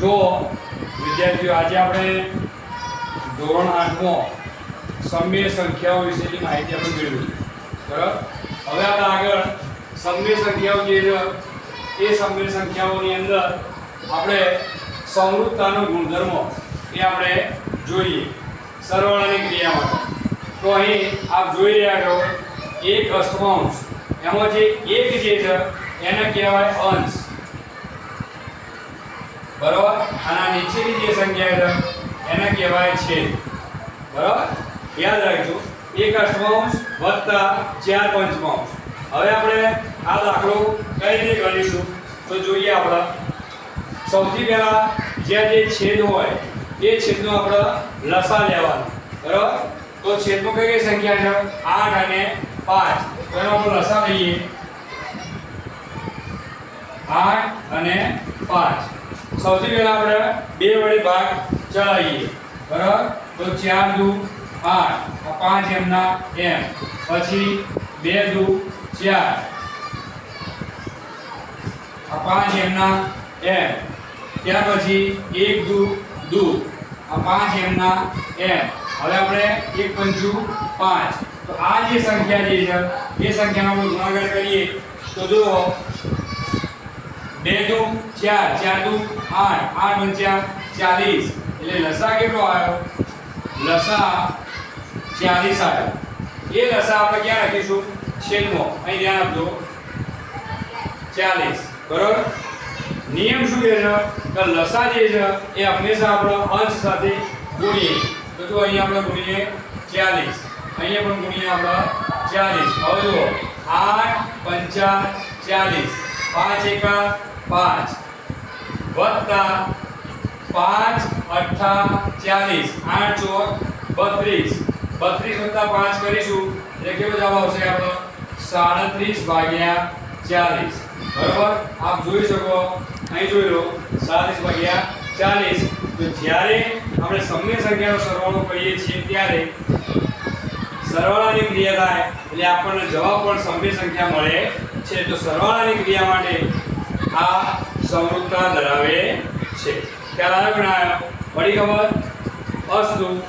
જો વિદ્યાર્થીઓ, આજે આપણે ધોરણ આઠમાં સમય સંખ્યાઓ વિશેની માહિતી આપણે મેળવી. બરાબર? હવે આપણે આગળ સમ્ય સંખ્યાઓ જે છે, એ સમય સંખ્યાઓની અંદર આપણે સમૃદ્ધતાનો ગુણધર્મો એ આપણે જોઈએ. સરવાળાની ક્રિયા માટે. તો અહીં આપ જોઈ રહ્યા છો, એક અષ્ટમાંશ. એમાં જે એક જે છે, એને કહેવાય અંશ. બરાબર? અને નીચેની જે સંખ્યા છે, એને કહેવાય છે. બરાબર? યાદ રાખજો, એક અષ્ટમાંશ વત્તા ચાર પંચમાંશ. હવે આપણે આ દાખલો કઈ રીતે ગણીશું તો જોઈએ આપણે. સૌથી પહેલાં જ્યાં જે છેદ હોય, એ છેદનો આપણે લસા લેવાનો. બરાબર? તો છેદમાં કઈ કઈ સંખ્યા છે? આઠ અને પાંચ. તો એનો આપણે લસા લઈએ. આઠ અને પાંચ. સૌથી પહેલા આપણે બે વડે ભાગ ચલાવીએ. બરાબર? તો ચાર દુ આઠ. પાંચ એમના એમ. પછી બે દુ ચાર. આ પાંચ એમના એમ. ત્યાર પછી એક દુ દુ. આ પાંચ એમના એમ. હવે આપણે એક પંચુ પાંચ. તો આ જે સંખ્યા જે છે, એ સંખ્યાનો આપણે ગુણાકાર કરીએ. તો જુઓ બે દુ, ચાર ચાર દુ, આઠ આઠ પંચા ચાલીસ. એટલે લસા કેટલો આવ્યો? લસા ચાલીસ આવ્યો. એ લસા આપણે ક્યાં રાખીશું? છેદમાં. અહીં ધ્યાન આપજો. ચાલીસ. બરોબર? નિયમ શું કહે છે? કે લસા જે છે, એ હંમેશા આપણે અંશ સાથે ગુણીએ. તો જો અહીંયા આપણે ગુણીએ ચાલીસ. અહીંયા પણ ગુણીએ આપણે ચાલીસ. હવે જુઓ. આઠ પંચા ચાલીસ. પાંચ એકા પાંચ. વત્તા પાંચ અઠા ચાલીસ. આઠ ચોક બત્રીસ. બત્રીસ વત્તા પાંચ કરીશું. એટલે કેવો જવાબ આવશે આપણો? સાડત્રીસ ભાગ્યા ચાલીસ. બરોબર? આપ જોઈ શકો. અહીં જોઈ લો. સાડત્રીસ ભાગ્યા ચાલીસ. તો જ્યારે આપણે સમય સંખ્યાનો સરવાળો કરીએ છીએ ત્યારે સરવાળાની ક્રિયા થાય, એટલે આપણને જવાબ પણ સમય સંખ્યા મળે છે. તો સરવાળાની ક્રિયા માટે આ સમૃદ્ધતા ધરાવે છે. કે ના આવ્યો પડી ખબર? અસ્તુ